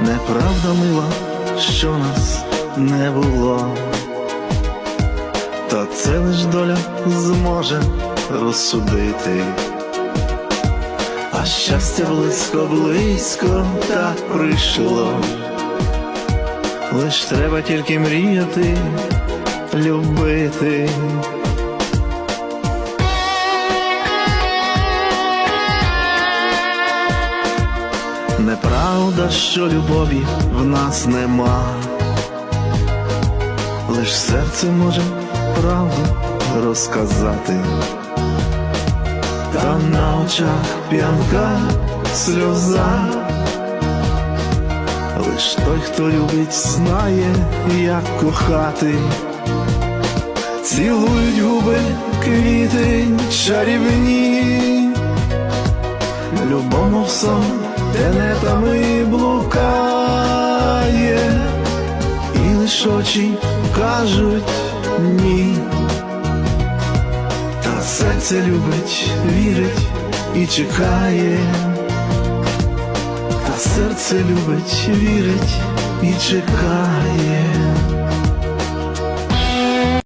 неправда мила, що нас не було, та це лиш доля зможе розсудити. А щастя близько, близько так прийшло. Лиш треба тільки мріяти, любити. Неправда, що любові в нас нема, лиш серце може правду розказати, та на очах п'янка сльоза, лиш той, хто любить, знає, як кохати, цілують губи квіти чарівні. Любому в сон тенетами блукає, і лиш очі кажуть ні. Та серце любить, вірить і чекає, та серце любить, вірить і чекає.